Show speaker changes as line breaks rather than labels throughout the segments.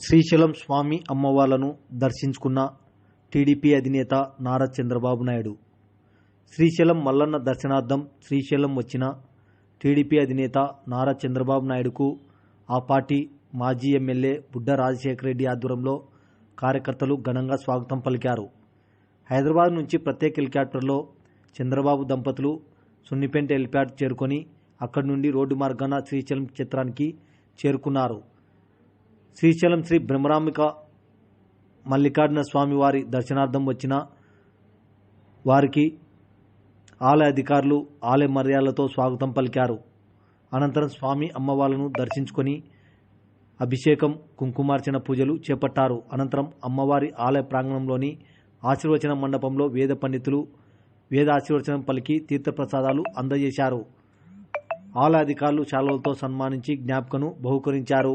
శ్రీశైలం స్వామి అమ్మవార్లను దర్శించుకున్న టీడీపీ అధినేత నారా చంద్రబాబు నాయుడు. శ్రీశైలం మల్లన్న దర్శనార్థం శ్రీశైలం వచ్చిన టీడీపీ అధినేత నారా చంద్రబాబు నాయుడుకు ఆ పార్టీ మాజీ ఎమ్మెల్యే బుడ్డ రాజశేఖర రెడ్డి ఆధ్వర్యంలో కార్యకర్తలు ఘనంగా స్వాగతం పలికారు. హైదరాబాద్ నుంచి ప్రత్యేక హెలికాప్టర్లో చంద్రబాబు దంపతులు సున్నిపేంట హెలిప్యాడ్ చేరుకొని అక్కడి నుండి రోడ్డు మార్గాన శ్రీశైలం చిత్రానికి చేరుకున్నారు. శ్రీశైలం శ్రీ బ్రహ్మరాంబిక మల్లికార్జున స్వామి వారి దర్శనార్థం వచ్చిన వారికి ఆలయ అధికారులు ఆలయ మర్యాదలతో స్వాగతం పలికారు. అనంతరం స్వామి అమ్మవార్లను దర్శించుకొని అభిషేకం కుంకుమార్చన పూజలు చేపట్టారు. అనంతరం అమ్మవారి ఆలయ ప్రాంగణంలోని ఆశీర్వచన మండపంలో వేద పండితులు వేద ఆశీర్వచనం పలికి తీర్థప్రసాదాలు అందజేశారు. ఆలయ అధికారులు శాలలతో సన్మానించి జ్ఞాపకను బహుకరించారు.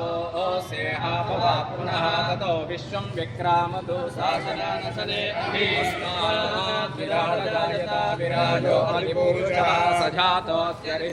పవా పునః తతో విశ్వం విక్రామతు శాసనానసదే అభిస్మాత్ విరాజాయత విరాజో అధిపురుషः సజాతోస్య